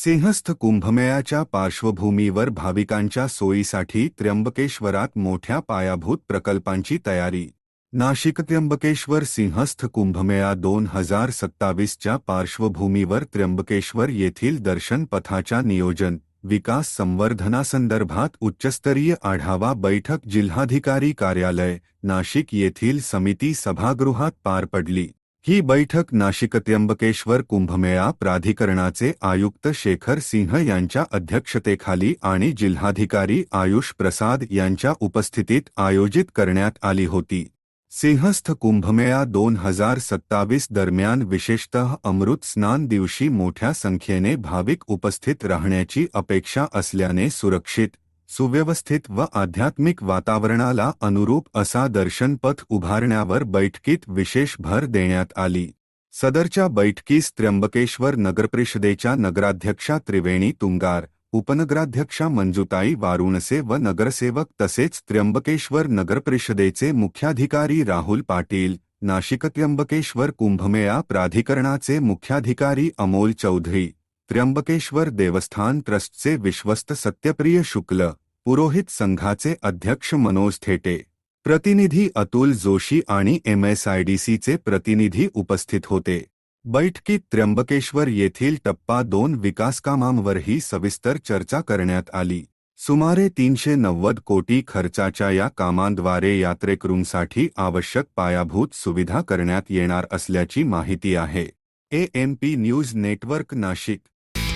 सिंहस्थ कुंभमेळ्याच्या पार्श्वभूमीवर भाविकांच्या सोयीसाठी त्र्यंबकेश्वरात मोठ्या पायाभूत प्रकल्पांची तयारी. नाशिक त्र्यंबकेश्वर सिंहस्थ कुंभमेळा दोन हजार सत्तावीसच्या पार्श्वभूमीवर त्र्यंबकेश्वर येथील दर्शन पथाच्या नियोजन विकास संवर्धनासंदर्भात उच्चस्तरीय आढावा बैठक जिल्हाधिकारी कार्यालय नाशिक येथील समिती सभागृहात पार पडली. ही बैठक नाशिक त्र्यंबकेश्वर कुंभमेळा प्राधिकरणाचे आयुक्त शेखर सिंह यांच्या अध्यक्षतेखाली आणि जिल्हाधिकारी आयुष प्रसाद यांच्या उपस्थितीत आयोजित करण्यात आली होती. सिंहस्थ कुंभमेळा दोन हजार सत्तावीस दरम्यान विशेषतः अमृत स्नान दिवशी मोठ्या संख्येने भाविक उपस्थित राहण्याची अपेक्षा असल्याने सुरक्षित सुव्यवस्थित व आध्यात्मिक वातावरणाला अनुरूप असा दर्शनपथ उभारण्यावर बैठकीत विशेष भर देण्यात आली. सदरच्या बैठकीस त्र्यंबकेश्वर नगरपरिषदेच्या नगराध्यक्षा त्रिवेणी तुंगार उपनगराध्यक्षा मंजुताई वारुणसे व नगरसेवक तसेच त्र्यंबकेश्वर नगरपरिषदेचे मुख्याधिकारी राहुल पाटील नाशिक त्र्यंबकेश्वर कुंभमेळा प्राधिकरणाचे मुख्याधिकारी अमोल चौधरी त्र्यंबकेश्वर देवस्थान ट्रस्टचे विश्वस्त सत्यप्रिय शुक्ल पुरोहित संघाचे अध्यक्ष मनोज थेटे प्रतिनिधी अतुल जोशी आणि एमएसआयडीसीचे प्रतिनिधी उपस्थित होते. बैठकीत त्र्यंबकेश्वर येथील टप्पा दोन विकासकामांवरही सविस्तर चर्चा करण्यात आली. सुमारे तीनशे नव्वद कोटी खर्चाच्या या कामांद्वारे यात्रेकरूंसाठी आवश्यक पायाभूत सुविधा करण्यात येणार असल्याची माहिती आहे. AMP news network Nashik.